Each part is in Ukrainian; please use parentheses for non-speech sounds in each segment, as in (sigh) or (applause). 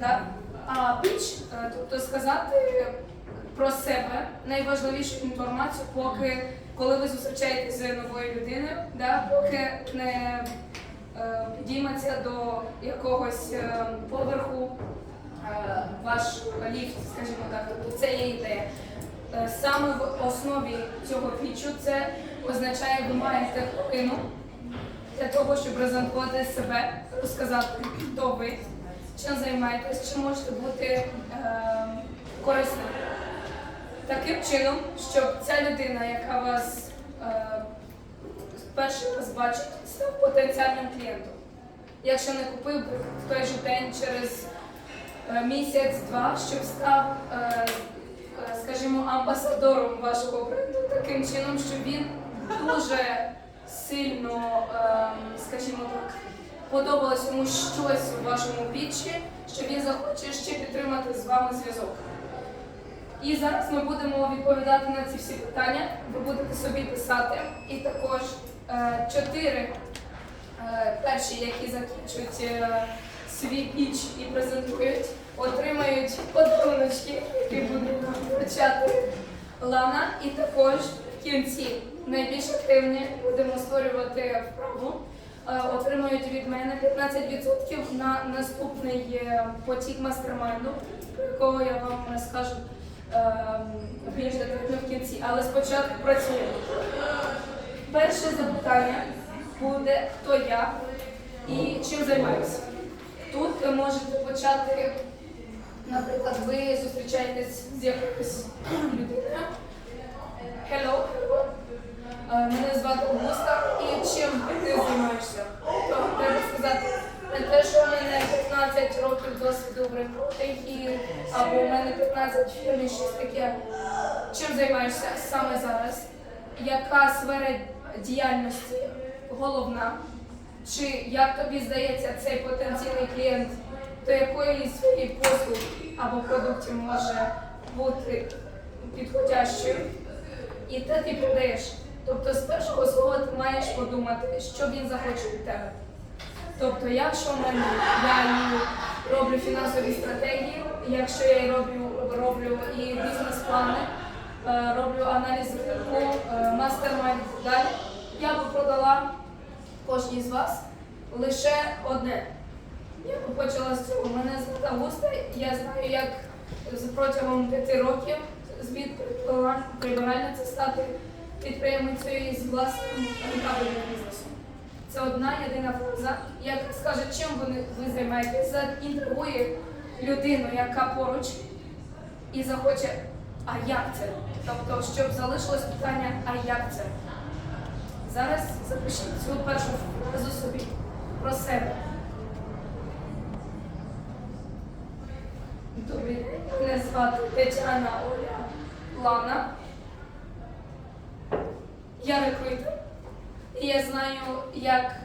Да? А піч, е, тобто сказати про себе найважливішу інформацію, поки коли ви зустрічаєтеся з новою людиною, да? поки не е, підійметься до якогось е, поверху ваш ліфт, скажімо так, тобто це є ідея. Саме в основі цього пічу це означає, ви маєте хвилину для того, щоб презентувати себе, розказати, хто ви, чим займаєтесь, чи можете бути е, корисним. Таким чином, щоб ця людина, яка вас е, перший раз бачить, став потенціальним клієнтом. Якщо не купив в той же день через е, місяць-два, щоб став, е, е, скажімо, амбасадором вашого бренду, таким чином, щоб він дуже сильно, е, скажімо так, подобалось йому щось у вашому пітчі, що він захоче ще підтримати з вами зв'язок. І зараз ми будемо відповідати на ці всі питання. Ви будете собі писати. І також е, чотири е, перші, які закінчують е, свій піч і презентують, отримають подаруночки, які буде вручати Лана. І також в кінці найбільш активні будемо створювати вправу. Е, Отримують від мене 15% на наступний е, потік мастермайнду, про якого я вам розкажу ем, більш детально в кінці. Але спочатку працюємо. Перше запитання буде хто я і чим займаюся. Тут ви можете почати, наприклад, ви зустрічаєтесь з якоюсь людиною. Hello, hello. Е, Мене звати Августа і чим ти займаєшся? То треба сказати не те, що в мене 15 років досвіду в рекрутингі, або у мене 15 щось таке. Чим займаєшся саме зараз? Яка сфера діяльності головна? Чи як тобі здається цей потенційний клієнт до якої своєї послуг або продуктів може бути підходящою? І те ти продаєш. Тобто з першого слова ти маєш подумати, що він захоче від тебе. Тобто, якщо в мене я роблю фінансові стратегії, якщо я роблю, роблю і бізнес-плани, е, роблю аналіз ринку, е, мастер-майнд і так далі, я би продала кожній з вас лише одне. Я би почала з цього. Мене звати Августа, я знаю, як протягом п'яти років звід прибиральня це стати підприємницею з власним рентабельним бізнесом. Це одна єдина фраза, яка скаже, чим ви, ви займаєтесь, заінтригує людину, яка поруч, і захоче, а як це? Тобто, щоб залишилось питання, а як це? Зараз запишіть цю першу фразу собі про себе. Добрий день, мене звати Тетяна Оля Лана. Я рекрутер. І я знаю, як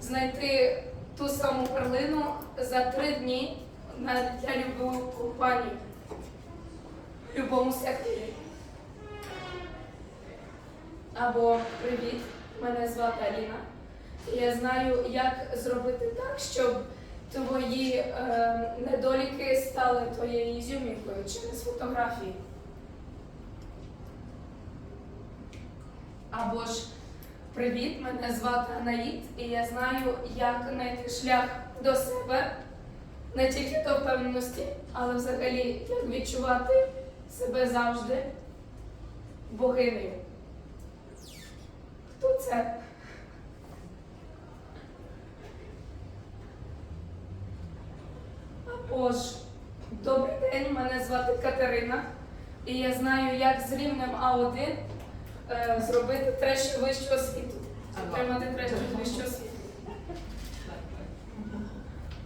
знайти ту саму перлину за три дні для любої компанії в будь-якому секторі. Або привіт, мене звати Аліна. Я знаю, як зробити так, щоб твої е, недоліки стали твоєю ізюмінкою через фотографії. Або ж привіт, мене звати Анаїд, і я знаю, як знайти шлях до себе не тільки до впевненості, але взагалі як відчувати себе завжди богинею. Хто це? Або ж добрий день, мене звати Катерина, і я знаю, як з рівнем А1 е, зробити третю вищу освіту. Отримати третю вищу освіту.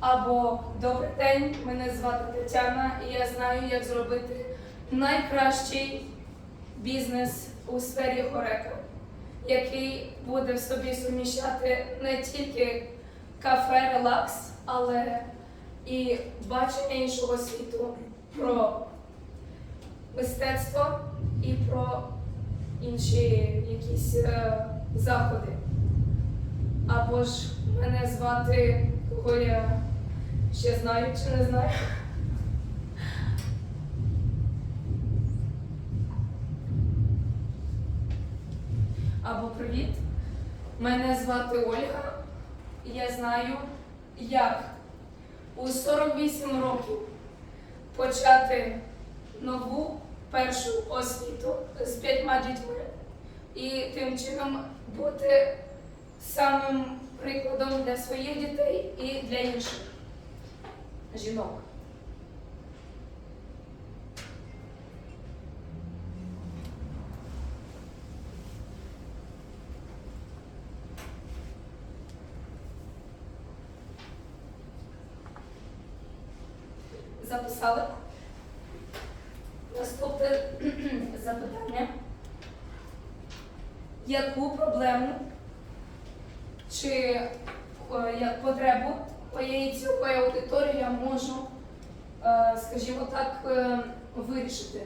Або добрий день, мене звати Тетяна, і я знаю, як зробити найкращий бізнес у сфері хорека, який буде в собі суміщати не тільки кафе, релакс, але і бачення іншого світу про мистецтво і про інші якісь е, заходи. Або ж мене звати, кого я Ще знаю чи не знаю. Або привіт. Мене звати Ольга. і Я знаю, як у 48 років почати нову першу освіту з п'ятьма дітьми і тим чином бути самим прикладом для своїх дітей і для інших жінок. Записали? Наступне (clears throat) запитання. Яку проблему чи е, як потребу моєї цілої аудиторії я можу, е, скажімо так, е, вирішити?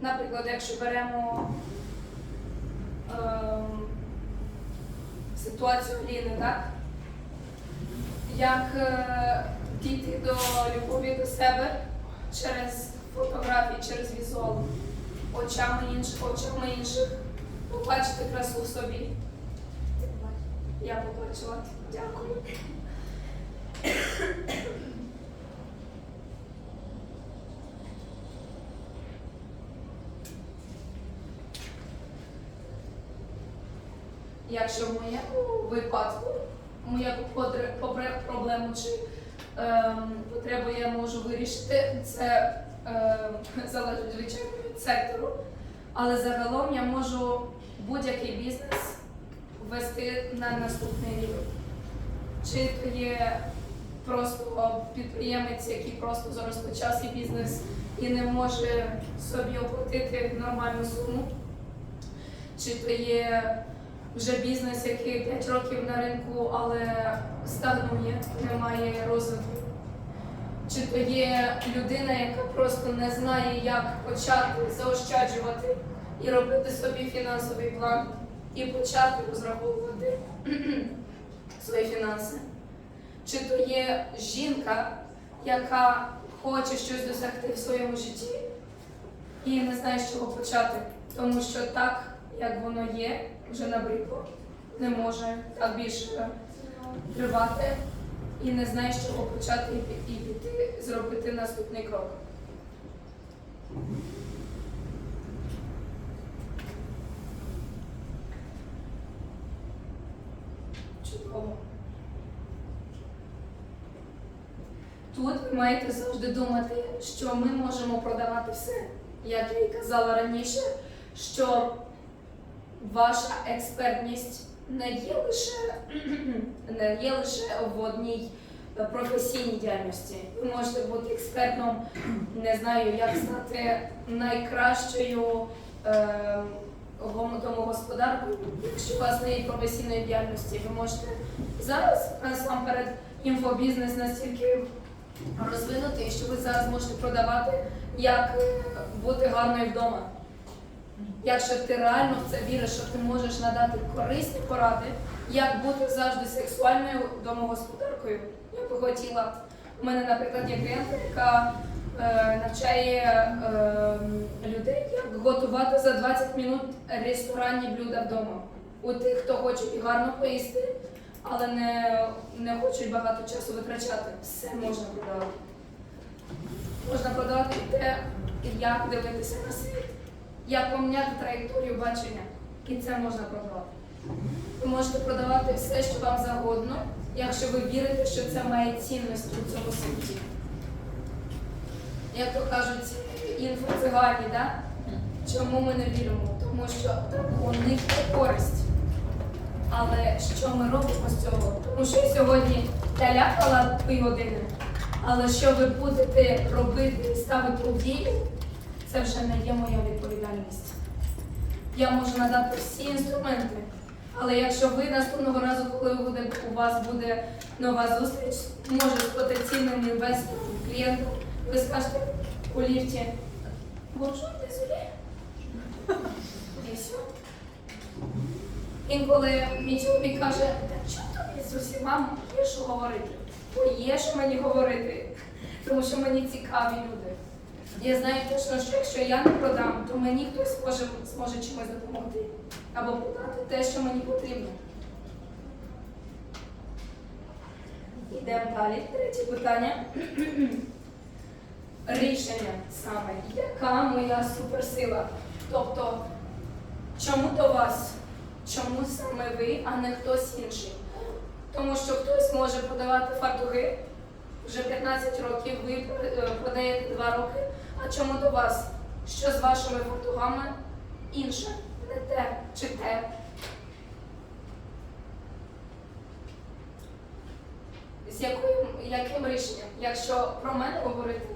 Наприклад, якщо беремо е, ситуацію Ліни, так? Як е, дійти до любові до себе через фотографії, через візуал, очами інших, очами інших, побачити красу в собі. Я побачила. Дякую. Якщо в моєму випадку, мою проблему чи потребу я можу вирішити, це ем, (laughs) залежить звичайно від сектору. Але загалом я можу будь-який бізнес ввести на наступний рівень. Чи то є просто підприємець, який просто зараз почав свій бізнес і не може собі оплатити нормальну суму, чи то є вже бізнес, який 5 років на ринку, але стагнує, немає розвитку. Чи то є людина, яка просто не знає, як почати заощаджувати і робити собі фінансовий план, і почати розраховувати (clears throat) свої фінанси. Чи то є жінка, яка хоче щось досягти в своєму житті і не знає, з чого почати, тому що так, як воно є, вже набридло, не може так більше тривати і не знає, з чого почати і піти, зробити наступний крок. Чудово. Тут ви маєте завжди думати, що ми можемо продавати все. Як я і казала раніше, що ваша експертність не є лише, (clears throat) не є лише в одній е, професійній діяльності. Ви можете бути експертом, не знаю, як стати найкращою е, гом- домогосподаркою, якщо у вас не є професійної діяльності. Ви можете зараз насамперед інфобізнес настільки розвинутий, що ви зараз можете продавати, як е, бути гарною вдома. Якщо ти реально в це віриш, що ти можеш надати корисні поради, як бути завжди сексуальною домогосподаркою, я би хотіла. У мене, наприклад, є клієнтка, яка е, навчає е, людей, як готувати за 20 минут ресторанні блюда вдома. У тих, хто хоче і гарно поїсти, але не, не хочуть багато часу витрачати. Все можна продавати. Можна продавати те, як дивитися на світ, як поміняти траєкторію бачення. І це можна продавати. Ви можете продавати все, що вам загодно, якщо ви вірите, що це має цінність у цьому світі. Як то кажуть, інфоцигані, да? чому ми не віримо? Тому що так, у них є користь. Але що ми робимо з цього? Тому що сьогодні я дві години, але що ви будете робити ставити у дію, це вже не є моя відповідальність. Я можу надати всі інструменти, але якщо ви наступного разу, коли буде, у вас буде нова зустріч, може з потенційним інвестором, клієнтом, ви скажете у ліфті, бонжур, désolé. І все. Інколи мій чоловік каже, та чого тобі з усіма є що говорити? Бо є що мені говорити, тому що мені цікаві люди. Я знаю точно, що якщо я не продам, то мені хтось може, зможе чимось допомогти або продати те, що мені потрібно. Йдемо далі. Третє питання. (clears throat) Рішення саме, яка моя суперсила? Тобто, чому до вас? Чому саме ви, а не хтось інший? Тому що хтось може продавати фартухи вже 15 років, ви е, продаєте 2 роки. А чому до вас? Що з вашими фартухами інше? Не те чи те? З яким, яким рішенням? Якщо про мене говорити,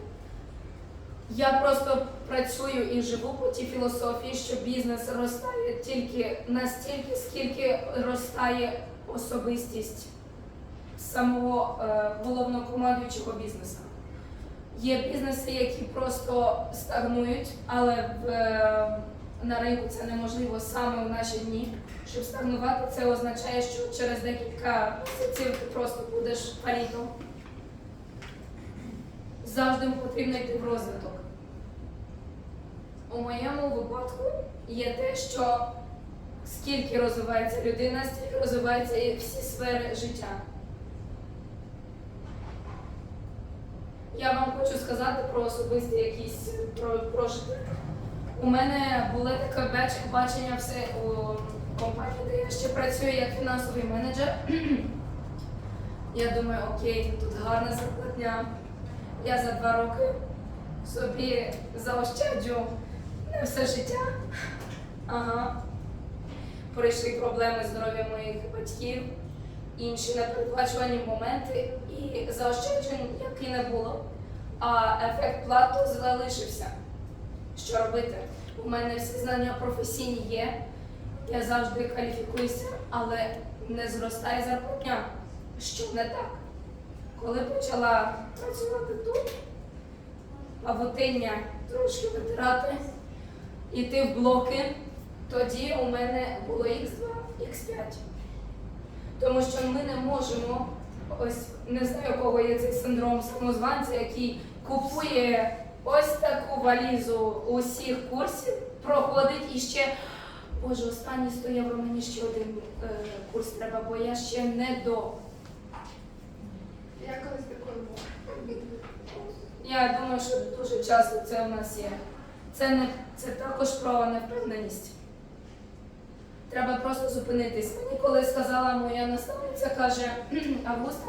я просто працюю і живу по тій філософії, що бізнес ростає тільки настільки, скільки ростає особистість самого е, головнокомандуючого бізнесу. Є бізнеси, які просто стагнують, але в, е, на ринку це неможливо саме в наші дні. Щоб стагнувати, це означає, що через декілька місяців ти просто будеш палітом. Завжди потрібно йти в розвиток. У моєму випадку є те, що скільки розвивається людина, стільки розвиваються всі сфери життя. Я вам хочу сказати про особисті якісь про, прожити. У мене було таке бач- бачення все у компанії, де я ще працюю як фінансовий менеджер. Я думаю, окей, тут гарна зарплатня. Я за два роки собі заощаджу на все життя. Ага. Прийшли проблеми здоров'я моїх батьків, інші непередбачувані моменти, і заощаджень як і не було. А ефект плату залишився. Що робити? У мене всі знання професійні є, я завжди кваліфікуюся, але не зростає зарплатня. Що не так? Коли почала працювати тут, павутиння трошки витирати, йти в блоки, тоді у мене було Х2, Х5. Тому що ми не можемо, ось не знаю, у кого є цей синдром самозванця, який купує ось таку валізу усіх курсів, проходить і ще. Боже, останні 100 євро мені ще один е, курс треба, бо я ще не до. Я колись такою була. Я думаю, що дуже часто це у нас є. Це не це також про невпевненість. Треба просто зупинитись. Мені коли сказала моя наставниця, каже, Августа,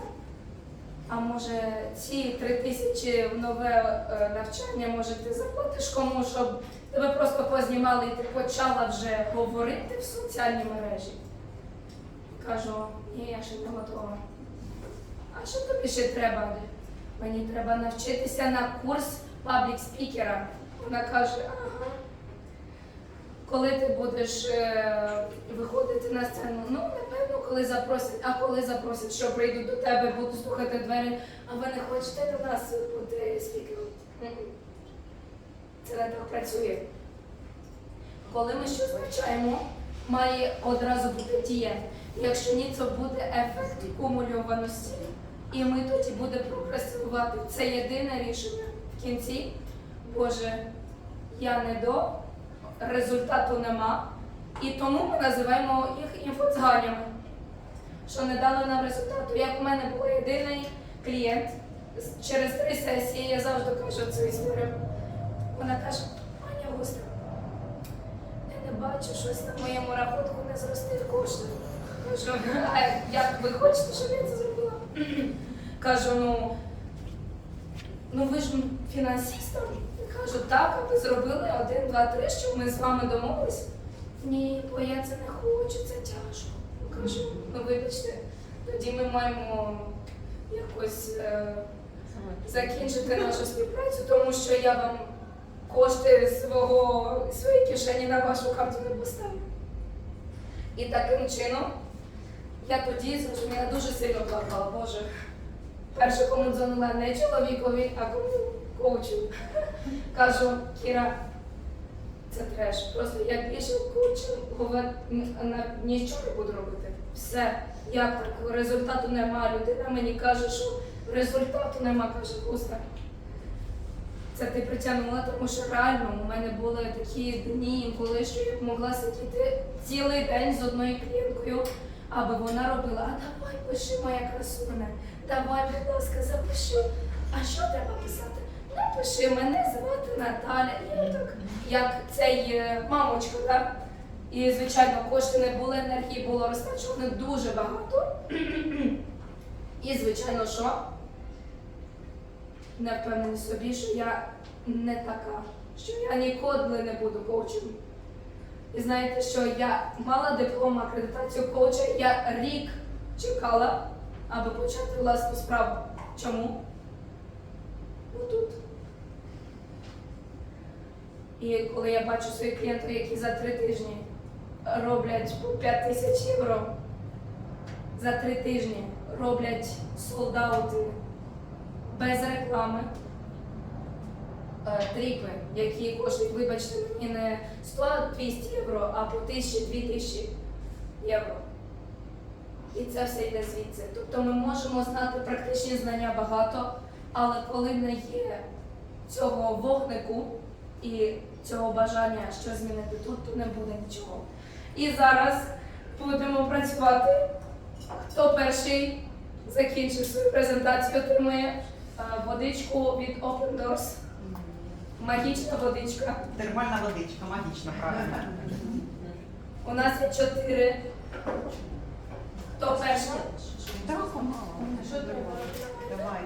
а може ці три тисячі в нове е, навчання, може ти заплатиш кому, щоб тебе просто познімали і ти почала вже говорити в соціальній мережі. Кажу, ні, я ще не готова. А що тобі ще треба? Мені треба навчитися на курс паблік спікера. Вона каже, ага. Коли ти будеш е, виходити на сцену, ну напевно, коли запросять, а коли запросять, що прийду до тебе, буду слухати двері, а ви не хочете до нас бути спікером? Це не так працює. Коли ми щось навчаємо, має одразу бути дія. Якщо ні, то буде ефект кумульованості. І ми тоді будемо прокрастинувати. Це єдине рішення в кінці. Боже, я не до, результату нема. І тому ми називаємо їх інфоцганями, що не дали нам результату. Як у мене був єдиний клієнт через три сесії, я завжди кажу цю історію. Вона каже, пані Августа, я не бачу щось на моєму рахунку не зростить кошти. Кажу, а як ви хочете, щоб я це зробила? Кажу, ну, ну ви ж фінансистом? Кажу, так, а ви зробили один, два, три, щоб ми з вами домовились. Ні, бо я це не хочу, це тяжко. Кажу, ну вибачте, тоді ми маємо якось е, закінчити нашу співпрацю, тому що я вам кошти свого, своєї кишені на вашу карту не поставлю. І таким чином я тоді зрозуміла, дуже сильно плакала, Боже. Перше, кому дзвонила не чоловікові, а кому коучу. (laughs) Кажу, Кіра, це треш. Просто я більше коучингова на нічого не буду робити. Все. Як так? Результату нема. Людина мені каже, що результату нема, каже вуста. Це ти притягнула, тому що реально у мене були такі дні, коли що я могла сидіти цілий день з одною клієнткою, аби вона робила, а давай пиши, моя красуня, давай, будь ласка, запиши. А що треба писати? Напиши, мене звати Наталя. І я так, як цей е, мамочка, так? І, звичайно, кошти не були, енергії було розтрачено дуже багато. (clears throat) І, звичайно, що? Не впевнений в собі, що я не така, що я ніколи не буду коучем. І знаєте, що я мала диплом акредитацію коуча, я рік чекала, аби почати власну справу. Чому? Ну тут. І коли я бачу своїх клієнтів, які за три тижні роблять по 5 тисяч євро, за три тижні роблять солдаути без реклами, е, тріпи, які коштують, вибачте, мені не 100-200 євро, а по 1000-2000 євро. І це все йде звідси. Тобто ми можемо знати практичні знання багато, але коли не є цього вогнику і цього бажання що змінити тут, то не буде нічого. І зараз будемо працювати. Хто перший закінчив свою презентацію, отримує е, водичку від Open Doors. Магічна водичка. Термальна водичка, магічна, правильно. У нас є чотири. Хто перший? Давай.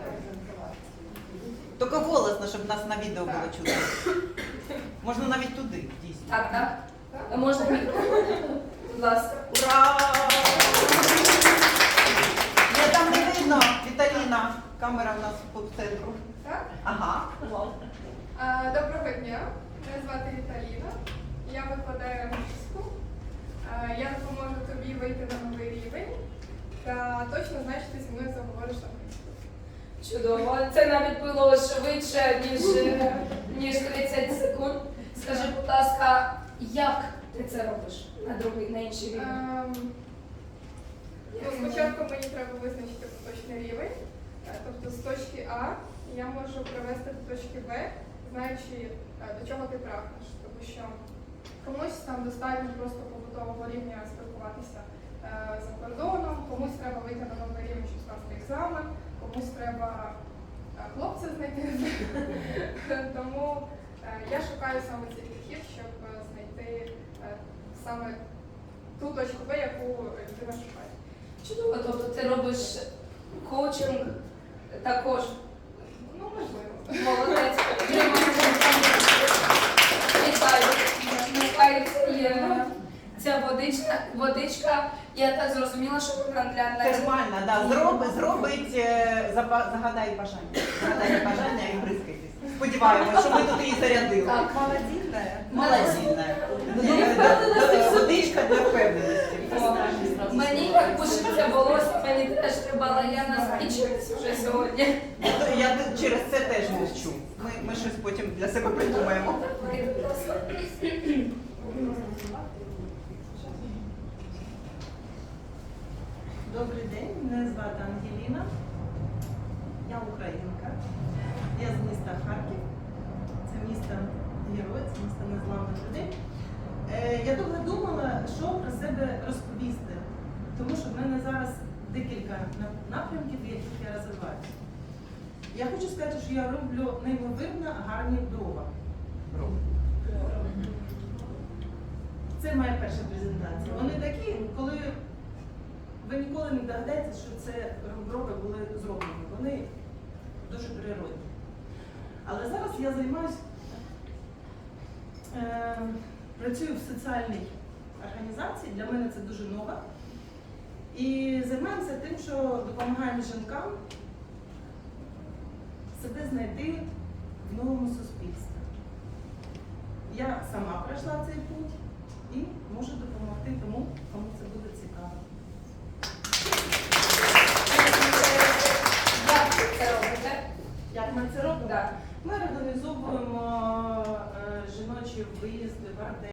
Тільки голосно, щоб нас на відео було чути. Можна навіть туди, дійсно. Так, так. А Можна мікрофон? Будь ласка. Ура! Я там не видно, Віталіна. Камера в нас по центру. Так? Ага. А, Доброго дня. Мене звати Віталіна. Я викладаю англійську. А, Я допоможу тобі вийти на новий рівень та точно знаю, що ти зі мною заговориш англійською. Чудово. Це навіть було швидше, ніж, е, ніж 30 секунд. Скажи, будь ласка, як ти це робиш на другий, на інший рівень? Ем, Ну, спочатку мені треба визначити поточний рівень. Е, Тобто з точки А я можу привести до точки Б, знаючи, е, до чого ти прагнеш. Тому що комусь там достатньо просто побутового рівня спілкуватися е, за кордоном, комусь треба вийти на новий рівень, щоб скласти екзамен, комусь треба хлопця знайти. (laughs) Тому е, я шукаю саме цей підхід, щоб е, знайти е, саме ту точку Б, яку людина шукає. Чудово, тобто ти робиш коучинг також. Ну, можливо. Молодець. (laughs) Нехай є ця водичка, водичка, я так зрозуміла, що вона для Термальна, да. Зроби, зробить, е, запа- загадай бажання. Загадай бажання і бризкайтесь. Сподіваємось, що ми тут її зарядили. Так. Молодільна. Молодільна. Водичка для впевненості. Мені як пушиться волосся, мені теж треба, але я насвідчилась вже сьогодні. Ну, Я т- через це теж мовчу. Ми, ми щось потім для себе придумаємо. Давай, будь ласка. Добрий день, мене звати Ангеліна. Я українка. Я з міста Харків. Це місто герой, це місто незламних людей. Е, Я довго думала, що про себе розповісти, тому що в мене зараз декілька напрямків, в яких я розвиваюся. Я хочу сказати, що я роблю неймовірно гарні дрова. Це моя перша презентація. Вони такі, коли ви ніколи не догадаєтесь, що це роби були зроблені. Вони дуже природні. Але зараз я займаюся, е, працюю в соціальній організацій. Для мене це дуже нове. І займаємося тим, що допомагаємо жінкам себе знайти в новому суспільстві. Я сама пройшла цей путь і можу допомогти тому, кому це буде цікаво. Як ми це робимо? Ми організовуємо е, жіночі виїзди в Ардені.